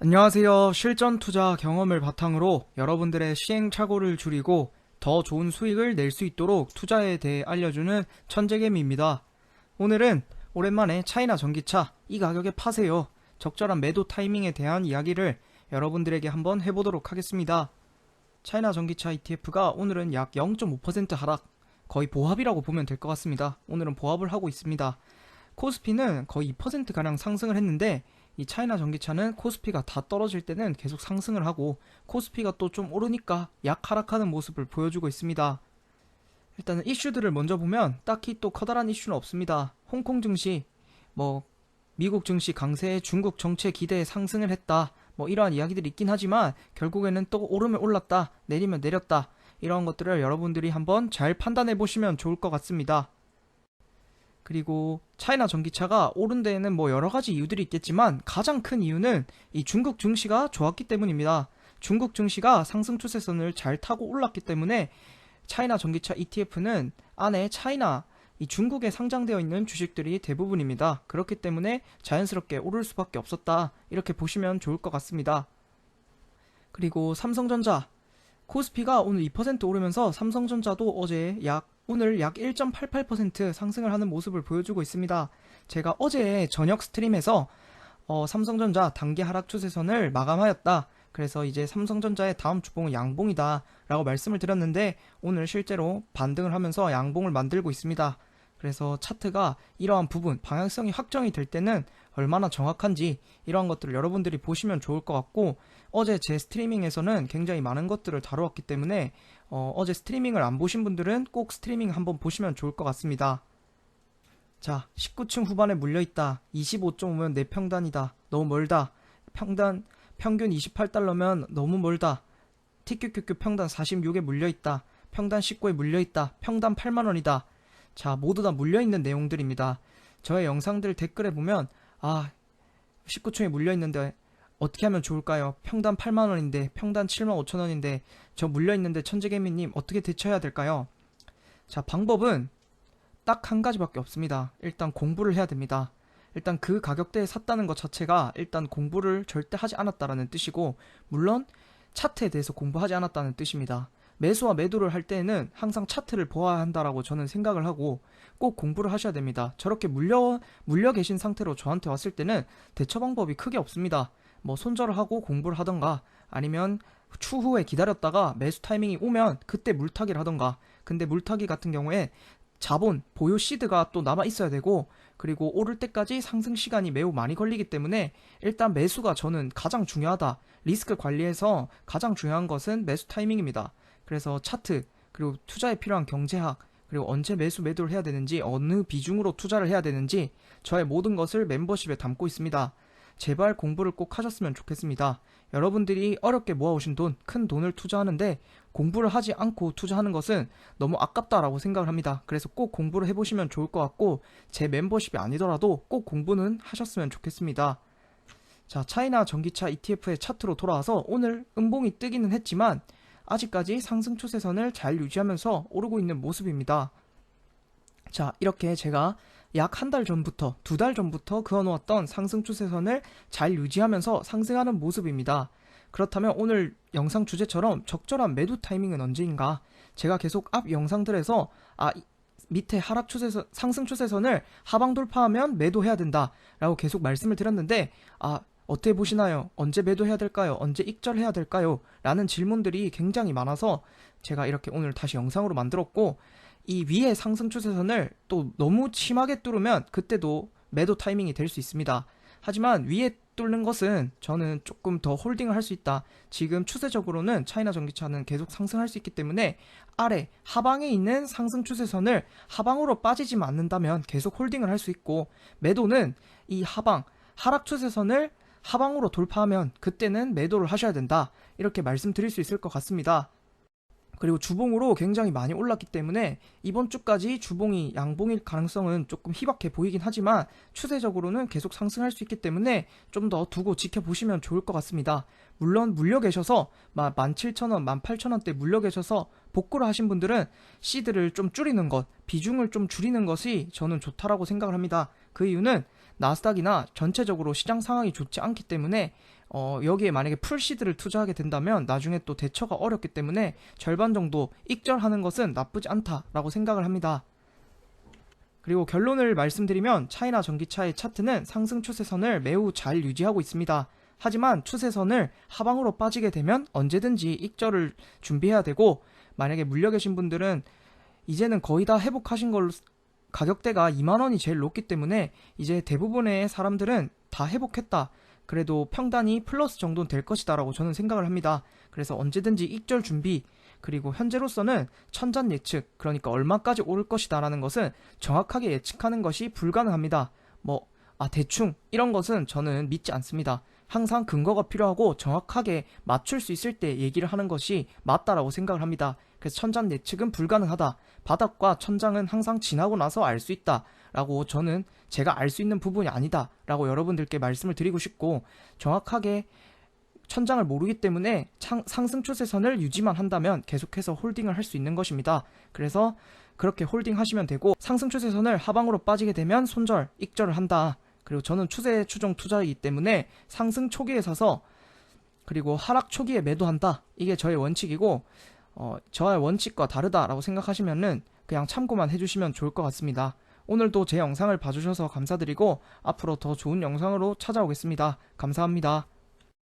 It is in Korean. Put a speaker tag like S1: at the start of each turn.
S1: 안녕하세요. 실전 투자 경험을 바탕으로 여러분들의 시행착오를 줄이고 더 좋은 수익을 낼 수 있도록 투자에 대해 알려주는 천재개미입니다. 오늘은 오랜만에 차이나 전기차 이 가격에 파세요. 적절한 매도 타이밍에 대한 이야기를 여러분들에게 한번 해보도록 하겠습니다. 차이나 전기차 ETF가 오늘은 약 0.5% 하락, 거의 보합이라고 보면 될 것 같습니다. 오늘은 보합을 하고 있습니다. 코스피는 거의 2%가량 상승을 했는데 이 차이나 전기차는 코스피가 다 떨어질 때는 계속 상승을 하고 코스피가 또 좀 오르니까 약 하락하는 모습을 보여주고 있습니다. 일단은 이슈들을 먼저 보면 딱히 또 커다란 이슈는 없습니다. 홍콩 증시, 뭐 미국 증시 강세에 중국 정체 기대에 상승을 했다. 뭐 이러한 이야기들이 있긴 하지만 결국에는 또 오르면 올랐다, 내리면 내렸다. 이런 것들을 여러분들이 한번 잘 판단해 보시면 좋을 것 같습니다. 그리고 차이나 전기차가 오른 데에는 뭐 여러 가지 이유들이 있겠지만 가장 큰 이유는 이 중국 증시가 좋았기 때문입니다. 중국 증시가 상승 추세선을 잘 타고 올랐기 때문에 차이나 전기차 ETF는 안에 차이나 이 중국에 상장되어 있는 주식들이 대부분입니다. 그렇기 때문에 자연스럽게 오를 수밖에 없었다. 이렇게 보시면 좋을 것 같습니다. 그리고 삼성전자 코스피가 오늘 2% 오르면서 삼성전자도 어제 약 오늘 약 1.88% 상승을 하는 모습을 보여주고 있습니다. 제가 어제 저녁 스트림에서 어, 삼성전자 단기 하락 추세선을 마감하였다. 그래서 이제 삼성전자의 다음 주봉은 양봉이다. 라고 말씀을 드렸는데 오늘 실제로 반등을 하면서 양봉을 만들고 있습니다. 그래서 차트가 이러한 부분, 방향성이 확정이 될 때는 얼마나 정확한지 이러한 것들을 여러분들이 보시면 좋을 것 같고 어제 제 스트리밍에서는 굉장히 많은 것들을 다루었기 때문에 어, 제 스트리밍을 안 보신 분들은 꼭 스트리밍 한번 보시면 좋을 것 같습니다. 자, 19층 후반에 물려있다. 25.5면 내 평단이다. 너무 멀다. 평단, 평균 28달러면 너무 멀다. TQQQ 평단 46에 물려있다. 평단 19에 물려있다. 평단 8만원이다. 자, 모두 다 물려있는 내용들입니다. 저의 영상들 댓글에 보면, 아, 19층에 물려있는데, 어떻게 하면 좋을까요? 평단 8만원인데, 평단 7만 5천원인데, 저 물려있는데, 천재개미님, 어떻게 대처해야 될까요? 자, 방법은 딱 한 가지밖에 없습니다. 일단 공부를 해야 됩니다. 일단 그 가격대에 샀다는 것 자체가 일단 공부를 절대 하지 않았다라는 뜻이고, 물론 차트에 대해서 공부하지 않았다는 뜻입니다. 매수와 매도를 할 때에는 항상 차트를 보아야 한다라고 저는 생각을 하고 꼭 공부를 하셔야 됩니다. 저렇게 물려 물려 계신 상태로 저한테 왔을 때는 대처 방법이 크게 없습니다. 뭐 손절을 하고 공부를 하던가 아니면 추후에 기다렸다가 매수 타이밍이 오면 그때 물타기를 하던가. 근데 물타기 같은 경우에 자본, 보유 시드가 또 남아 있어야 되고 그리고 오를 때까지 상승 시간이 매우 많이 걸리기 때문에 일단 매수가 저는 가장 중요하다. 리스크 관리에서 가장 중요한 것은 매수 타이밍입니다. 그래서 차트, 그리고 투자에 필요한 경제학, 그리고 언제 매수 매도를 해야 되는지, 어느 비중으로 투자를 해야 되는지, 저의 모든 것을 멤버십에 담고 있습니다. 제발 공부를 꼭 하셨으면 좋겠습니다. 여러분들이 어렵게 모아오신 돈, 큰 돈을 투자하는데 공부를 하지 않고 투자하는 것은 너무 아깝다라고 생각을 합니다. 그래서 꼭 공부를 해보시면 좋을 것 같고, 제 멤버십이 아니더라도 꼭 공부는 하셨으면 좋겠습니다. 자, 차이나 전기차 ETF의 차트로 돌아와서 오늘 음봉이 뜨기는 했지만, 아직까지 상승 추세선을 잘 유지하면서 오르고 있는 모습입니다. 자, 이렇게 제가 약 한 달 전부터, 두 달 전부터 그어놓았던 상승 추세선을 잘 유지하면서 상승하는 모습입니다. 그렇다면 오늘 영상 주제처럼 적절한 매도 타이밍은 언제인가? 제가 계속 앞 영상들에서 아, 밑에 하락 추세선, 상승 추세선을 하방 돌파하면 매도해야 된다 라고 계속 말씀을 드렸는데, 아, 어떻게 보시나요? 언제 매도해야 될까요? 언제 익절해야 될까요? 라는 질문들이 굉장히 많아서 제가 이렇게 오늘 다시 영상으로 만들었고 이 위에 상승 추세선을 또 너무 심하게 뚫으면 그때도 매도 타이밍이 될 수 있습니다. 하지만 위에 뚫는 것은 저는 조금 더 홀딩을 할 수 있다. 지금 추세적으로는 차이나 전기차는 계속 상승할 수 있기 때문에 아래 하방에 있는 상승 추세선을 하방으로 빠지지만 않는다면 계속 홀딩을 할 수 있고 매도는 이 하방 하락 추세선을 하방으로 돌파하면 그때는 매도를 하셔야 된다. 이렇게 말씀드릴 수 있을 것 같습니다. 그리고 주봉으로 굉장히 많이 올랐기 때문에 이번 주까지 주봉이 양봉일 가능성은 조금 희박해 보이긴 하지만 추세적으로는 계속 상승할 수 있기 때문에 좀 더 두고 지켜보시면 좋을 것 같습니다. 물론 물려 계셔서 17,000원, 18,000원대 물려 계셔서 복구를 하신 분들은 시드를 좀 줄이는 것, 비중을 좀 줄이는 것이 저는 좋다라고 생각을 합니다. 그 이유는 나스닥이나 전체적으로 시장 상황이 좋지 않기 때문에 어, 여기에 만약에 풀시드를 투자하게 된다면 나중에 또 대처가 어렵기 때문에 절반 정도 익절하는 것은 나쁘지 않다라고 생각을 합니다. 그리고 결론을 말씀드리면 차이나 전기차의 차트는 상승 추세선을 매우 잘 유지하고 있습니다. 하지만 추세선을 하방으로 빠지게 되면 언제든지 익절을 준비해야 되고 만약에 물려 계신 분들은 이제는 거의 다 회복하신 걸로 가격대가 2만 원이 제일 높기 때문에 이제 대부분의 사람들은 다 회복했다. 그래도 평단이 플러스 정도는 될 것이다 라고 저는 생각을 합니다. 그래서 언제든지 익절 준비 그리고 현재로서는 천전 예측 그러니까 얼마까지 오를 것이다 라는 것은 정확하게 예측하는 것이 불가능합니다. 뭐 아 대충 이런 것은 저는 믿지 않습니다. 항상 근거가 필요하고 정확하게 맞출 수 있을 때 얘기를 하는 것이 맞다라고 생각을 합니다. 그래서 천장 예측은 불가능하다. 바닥과 천장은 항상 지나고 나서 알 수 있다. 라고 저는 제가 알 수 있는 부분이 아니다. 라고 여러분들께 말씀을 드리고 싶고 정확하게 천장을 모르기 때문에 창- 상승 추세선을 유지만 한다면 계속해서 홀딩을 할 수 있는 것입니다. 그래서 그렇게 홀딩 하시면 되고 상승 추세선을 하방으로 빠지게 되면 손절, 익절을 한다. 그리고 저는 추세 추종 투자이기 때문에 상승 초기에 사서 그리고 하락 초기에 매도한다. 이게 저의 원칙이고 어, 저의 원칙과 다르다라고 생각하시면은 그냥 참고만 해주시면 좋을 것 같습니다. 오늘도 제 영상을 봐주셔서 감사드리고 앞으로 더 좋은 영상으로 찾아오겠습니다. 감사합니다.